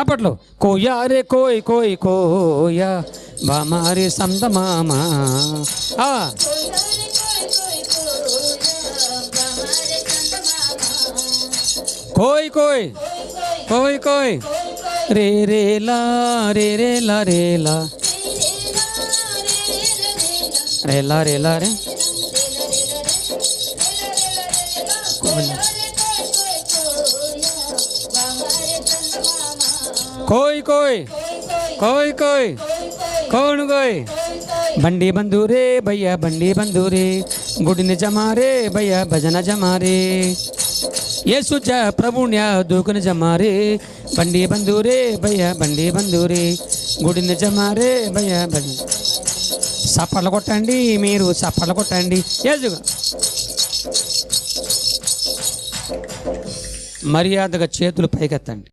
చప్పట్లు. కోయా రే కోయ్ కోయ్ కోయా. బామారి సంత మామ. కోయ్ కోయ్. కోయ్ కోయ్. రే రే లా రే రే లా. రే లా రే లా రే. లా రే కోయ్ కోయ్. కోయ్ కోయ్. కౌన్ కోయ్. బండి బంధురే భయ్యా బండి బంధురే. గుడిని జమారే భయ భజన జమారే. యేసు జ ప్రభుణ్య దూకుని జమారే. బండి బంధురే భయ్యా బండి బంధురే. గుడిని జమారే భయ భజన సప్పట్లు కొట్టండి మీరు సప్పట్లు కొట్టండి. యేసు మర్యాదగా చేతులు పైకెత్తండి.